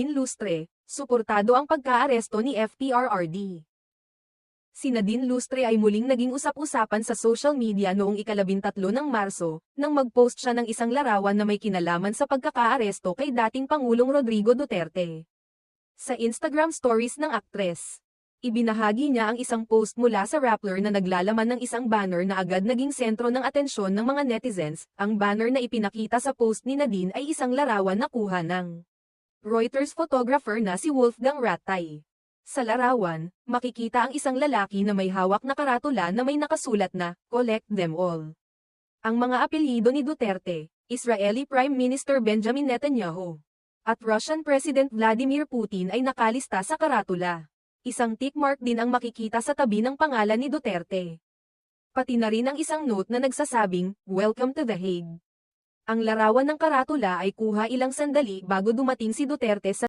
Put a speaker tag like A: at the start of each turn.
A: Nadine Lustre, suportado ang pagkaaresto ni FPRRD. Si Nadine Lustre ay muling naging usap-usapan sa social media noong ikalabintatlo ng Marso, nang mag-post siya ng isang larawan na may kinalaman sa pagkakaaresto kay dating Pangulong Rodrigo Duterte. Sa Instagram stories ng aktres, ibinahagi niya ang isang post mula sa Rappler na naglalaman ng isang banner na agad naging sentro ng atensyon ng mga netizens. Ang banner na ipinakita sa post ni Nadine ay isang larawan na kuha ng Reuters photographer na si Wolfgang Rattay. Sa larawan, makikita ang isang lalaki na may hawak na karatula na may nakasulat na, Collect them all. Ang mga apelyido ni Duterte, Israeli Prime Minister Benjamin Netanyahu, at Russian President Vladimir Putin ay nakalista sa karatula. Isang tick mark din ang makikita sa tabi ng pangalan ni Duterte. Pati na rin ang isang note na nagsasabing, Welcome to The Hague. Ang larawan ng karatula ay kuha ilang sandali bago dumating si Duterte sa